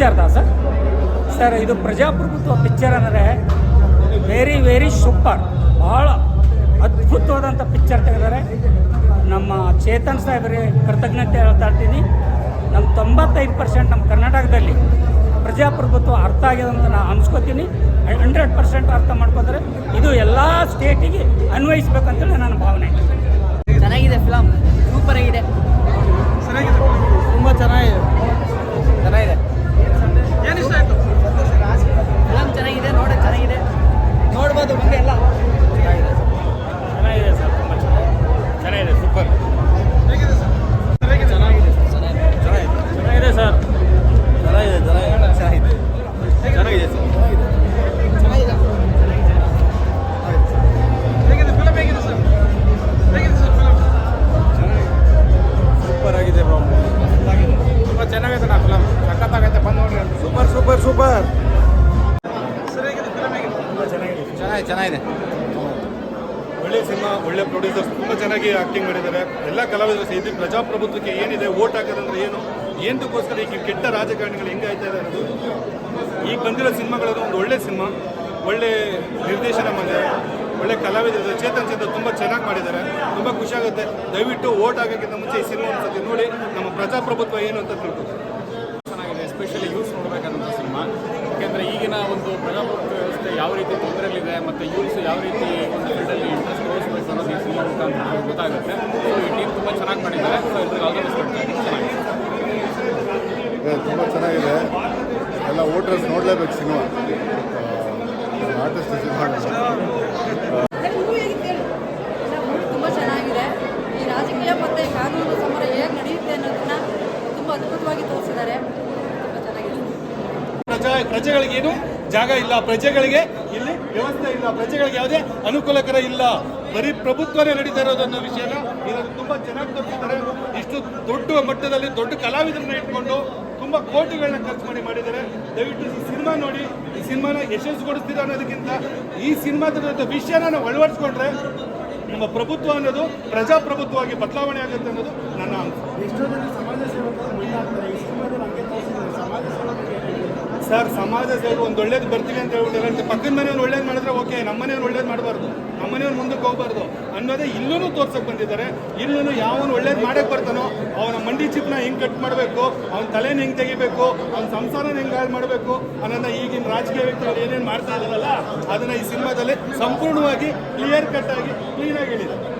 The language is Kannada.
ಪಿಕ್ಚರ್ದಾ ಸರ್ ಸರ್ ಇದು ಪ್ರಜಾಪ್ರಭುತ್ವ ಪಿಕ್ಚರ್ ಅಂದರೆ ವೆರಿ ವೆರಿ ಸೂಪರ್. ಭಾಳ ಅದ್ಭುತವಾದಂಥ ಪಿಕ್ಚರ್ ತೆಗೆದಾರೆ. ನಮ್ಮ ಚೇತನ್ ಸಾಹೇಬರಿಗೆ ಕೃತಜ್ಞತೆ ಹೇಳ್ತಾ ಇರ್ತೀನಿ. ನಮ್ಮ ತೊಂಬತ್ತೈದು ಪರ್ಸೆಂಟ್ ನಮ್ಮ ಕರ್ನಾಟಕದಲ್ಲಿ ಪ್ರಜಾಪ್ರಭುತ್ವ ಅರ್ಥ ಆಗಿದೆ ಅಂತ ನಾನು ಅನ್ಸ್ಕೋತೀನಿ. ಹಂಡ್ರೆಡ್ ಪರ್ಸೆಂಟ್ ಅರ್ಥ ಮಾಡ್ಕೋತಾರೆ ಇದು ಎಲ್ಲ ಸ್ಟೇಟಿಗೆ ಅನ್ವಯಿಸ್ಬೇಕಂತೇಳಿ ನನ್ನ ಭಾವನೆ. ಚೆನ್ನಾಗಿದೆ ಫಿಲಮ್ ಸೂಪರ್ ಆಗಿದೆ. ತುಂಬ ಚೆನ್ನಾಗಿದೆ ಚೆನ್ನಾಗಿದೆ. ನೋಡ್ಬೋದು ಮುಂದೆ ಎಲ್ಲ ಚೆನ್ನಾಗಿದೆ ಚೆನ್ನಾಗಿದೆ. ಚೆನ್ನಾಗಿದೆ ಒಳ್ಳೆ ಸಿನಿಮಾ ಒಳ್ಳೆ ಪ್ರೊಡ್ಯೂಸರ್ಸ್ ತುಂಬ ಚೆನ್ನಾಗಿ ಆಕ್ಟಿಂಗ್ ಮಾಡಿದ್ದಾರೆ. ಎಲ್ಲ ಕಲಾವಿದರು ಸೇರಿ ಇದು ಪ್ರಜಾಪ್ರಭುತ್ವಕ್ಕೆ ಏನಿದೆ ಓಟ್ ಹಾಕೋದಂದ್ರೆ ಏನು? ಏನಕ್ಕೋಸ್ಕರ ಈಗ ಕೆಟ್ಟ ರಾಜಕಾರಣಿಗಳು ಹೆಂಗೆ ಆಯ್ತಾ ಇದೆ ಅನ್ನೋದು ಈಗ ಬಂದಿರೋ ಸಿನಿಮಾಗಳನ್ನು ಒಂದು ಒಳ್ಳೆ ಸಿನಿಮಾ ಒಳ್ಳೆ ನಿರ್ದೇಶನ ಮಾಡಿದ್ದಾರೆ. ಒಳ್ಳೆ ಕಲಾವಿದರು ಚೇತನ್ ಚೇತನ್ ತುಂಬ ಚೆನ್ನಾಗಿ ಮಾಡಿದ್ದಾರೆ. ತುಂಬ ಖುಷಿಯಾಗುತ್ತೆ ದಯವಿಟ್ಟು ಓಟ್ ಆಗೋಕ್ಕಿಂತ ಮುಂಚೆ ಈ ಸಿನಿಮಾ ಒಂದ್ಸತಿ ನೋಡಿ ನಮ್ಮ ಪ್ರಜಾಪ್ರಭುತ್ವ ಏನು ಅಂತ ತಿಳ್ಕೊತಾರೆ ಚೆನ್ನಾಗಿದೆ. ಎಸ್ಪೆಷಲಿ ಯೂಸ್ ಮಾಡಬೇಕಾದಂಥ ಸಿನಿಮಾ. ಯಾಕೆಂದರೆ ಈಗಿನ ಒಂದು ಪ್ರಜಾಪ್ರಭುತ್ವ ಯಾವ ರೀತಿ ತೊಂದರೆಯಲ್ಲಿದೆ ಮತ್ತು ಯೂಸ್ ಯಾವ ರೀತಿ ಒಂದು ಫೀಲ್ಡಲ್ಲಿ ಇಂಟ್ರೆಸ್ಟ್ ತೋರಿಸ್ಬೇಕು ಅನ್ನೋದು ಈ ಸಿನಿಮಾ ಮುಖಾಂತರ ನಮಗೆ ಗೊತ್ತಾಗುತ್ತೆ. ಸೊ ಈ ಟೀಮ್ ತುಂಬ ಚೆನ್ನಾಗಿ ಮಾಡಿದ್ದಾರೆ. ಸೊ ಇದ್ರಿಗೆ ಆಲ್ರೆಡಿ ಚೆನ್ನಾಗಿದೆ. ತುಂಬ ಚೆನ್ನಾಗಿದೆ. ಎಲ್ಲ ವೋಟರ್ಸ್ ನೋಡಲೇಬೇಕು ಸಿನಿಮಾ. ಆರ್ಟಿಸ್ಟ್ ಸಿನಿಮಾ ತುಂಬ ಚೆನ್ನಾಗಿದೆ. ಈ ರಾಜಕೀಯ ಮತ್ತು ಕಾನೂನು ಸಮರ ಹೇಗೆ ನಡೆಯುತ್ತೆ ಅನ್ನೋದನ್ನ ತುಂಬ ಅದ್ಭುತವಾಗಿ ತೋರಿಸಿದ್ದಾರೆ. ತುಂಬ ಚೆನ್ನಾಗಿದೆ. ಪ್ರಜಾ ಪ್ರಜೆಗಳಿಗೆ ಏನು? ಜಾಗ ಇಲ್ಲ ಪ್ರಜೆಗಳಿಗೆ, ಇಲ್ಲಿ ವ್ಯವಸ್ಥೆ ಇಲ್ಲ. ಪ್ರಜೆಗಳಿಗೆ ಯಾವುದೇ ಅನುಕೂಲಕರ ಇಲ್ಲ. ಬರೀ ಪ್ರಭುತ್ವನೇ ನಡೀತಾ ಇರೋದು ಅನ್ನೋ ವಿಷಯನ ಇದನ್ನು ತುಂಬಾ ಚೆನ್ನಾಗಿ ತೋರಿಸಿದ್ದಾರೆ. ಇಷ್ಟು ದೊಡ್ಡ ಮಟ್ಟದಲ್ಲಿ ದೊಡ್ಡ ಕಲಾವಿದರನ್ನ ಇಟ್ಕೊಂಡು ತುಂಬಾ ಕೋಟಿಗಳನ್ನ ಖರ್ಚು ಮಾಡಿ ಮಾಡಿದ್ದಾರೆ. ದಯವಿಟ್ಟು ಈ ಸಿನಿಮಾ ನೋಡಿ. ಈ ಸಿನಿಮಾನ ಯಶಸ್ಸುಗೊಳಿಸ್ತೀರ ಅನ್ನೋದಕ್ಕಿಂತ ಈ ಸಿನಿಮಾದ ವಿಷಯನ ನಾವು ಅಳವಡಿಸ್ಕೊಂಡ್ರೆ ನಮ್ಮ ಪ್ರಭುತ್ವ ಅನ್ನೋದು ಪ್ರಜಾಪ್ರಭುತ್ವವಾಗಿ ಬದಲಾವಣೆ ಆಗುತ್ತೆ ಅನ್ನೋದು ನನ್ನ ಅನಿಸಿಕೆ. ಸರ್, ಸಮಾಜ ಸೇವೆ ಒಂದು ಒಳ್ಳೇದು ಬರ್ತೀವಿ ಅಂತ ಹೇಳ್ಬಿಟ್ಟು ಪಕ್ಕದ ಮನೆಯವ್ರು ಒಳ್ಳೇದು ಮಾಡಿದ್ರೆ ಓಕೆ, ನಮ್ಮ ಮನೆಯವ್ರು ಒಳ್ಳೇದು ಮಾಡಬಾರ್ದು. ನಮ್ಮ ಮನೆಯವ್ರು ಮುಂದಕ್ಕೆ ಹೋಗ್ಬಾರ್ದು ಅನ್ನೋದೇ ಇಲ್ಲೂ ತೋರ್ಸಕ್ ಬಂದಿದ್ದಾರೆ. ಇಲ್ಲೂ ಯಾವನು ಒಳ್ಳೇದು ಮಾಡಕ್ ಬರ್ತಾನೋ, ಅವನ ಮಂಡಿ ಚಿಪ್ನ ಹೆಂಗ್ ಕಟ್ ಮಾಡಬೇಕು, ಅವನ ತಲೆನ ಹೆಂಗ್ ತೆಗಿಬೇಕು, ಅವನ ಸಂಸಾರನ ಹೆಂಗ್ ಹಾಳು ಮಾಡಬೇಕು ಅನ್ನೋದನ್ನ ಈಗಿನ ರಾಜಕೀಯ ವ್ಯಕ್ತಿಗಳು ಏನೇನು ಮಾಡ್ತಾ ಇದ್ದಾರಲ್ಲ, ಅದನ್ನ ಈ ಸಿನಿಮಾದಲ್ಲಿ ಸಂಪೂರ್ಣವಾಗಿ ಕ್ಲಿಯರ್ ಕಟ್ ಆಗಿ ಕ್ಲೀನ್ ಆಗಿ ಹೇಳಿದ್ದಾರೆ.